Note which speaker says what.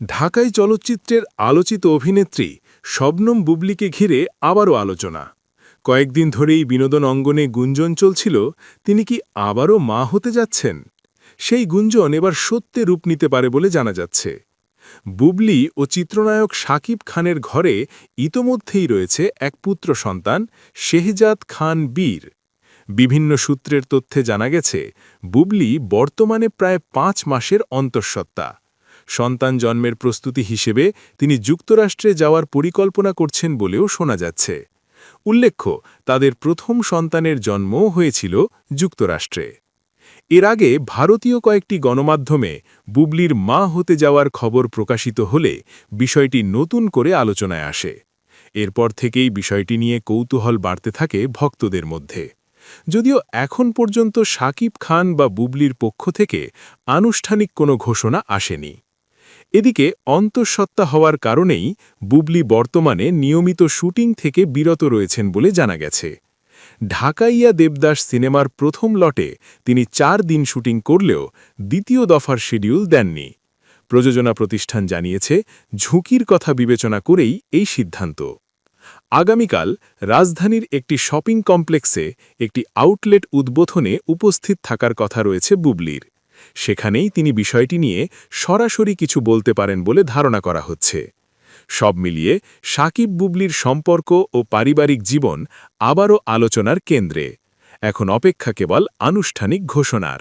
Speaker 1: ঢাকাই চলচ্চিত্রের আলোচিত অভিনেত্রী শবনম বুবলিকে ঘিরে আবারও আলোচনা। কয়েকদিন ধরেই বিনোদন অঙ্গনে গুঞ্জন চলছিল, তিনি কি আবারও মা হতে যাচ্ছেন? সেই গুঞ্জন এবার সত্যে রূপ নিতে পারে বলে জানা যাচ্ছে। বুবলি ও চিত্রনায়ক শাকিব খানের ঘরে ইতোমধ্যেই রয়েছে এক পুত্র সন্তান, শেহজাদ খান বীর। বিভিন্ন সূত্রের তথ্যে জানা গেছে, বুবলি বর্তমানে প্রায় পাঁচ মাসের অন্তঃসত্ত্বা। সন্তান জন্মের প্রস্তুতি হিসেবে তিনি যুক্তরাষ্ট্রে যাওয়ার পরিকল্পনা করছেন বলেও শোনা যাচ্ছে। উল্লেখ্য, তাদের প্রথম সন্তানের জন্মও হয়েছিল যুক্তরাষ্ট্রে। এর আগে ভারতীয় কয়েকটি গণমাধ্যমে বুবলির মা হতে যাওয়ার খবর প্রকাশিত হলে বিষয়টি নতুন করে আলোচনায় আসে। এরপর থেকেই বিষয়টি নিয়ে কৌতূহল বাড়তে থাকে ভক্তদের মধ্যে। যদিও এখন পর্যন্ত সাকিব খান বা বুবলির পক্ষ থেকে আনুষ্ঠানিক কোনো ঘোষণা আসেনি। এদিকে অন্তঃসত্ত্বা হওয়ার কারণেই বুবলি বর্তমানে নিয়মিত শুটিং থেকে বিরত রয়েছেন বলে জানা গেছে। ঢাকাইয়া দেবদাস সিনেমার প্রথম লটে তিনি চার দিন শুটিং করলেও দ্বিতীয় দফার শিডিউল দেননি। প্রযোজনা প্রতিষ্ঠান জানিয়েছে, ঝুঁকির কথা বিবেচনা করেই এই সিদ্ধান্ত। আগামীকাল রাজধানীর একটি শপিং কমপ্লেক্সে একটি আউটলেট উদ্বোধনে উপস্থিত থাকার কথা রয়েছে বুবলির। সেখানেই তিনি বিষয়টি নিয়ে সরাসরি কিছু বলতে পারেন বলে ধারণা করা হচ্ছে। সব মিলিয়ে সাকিব বুবলির সম্পর্ক ও পারিবারিক জীবন আবারও আলোচনার কেন্দ্রে। এখন অপেক্ষা কেবল আনুষ্ঠানিক ঘোষণার।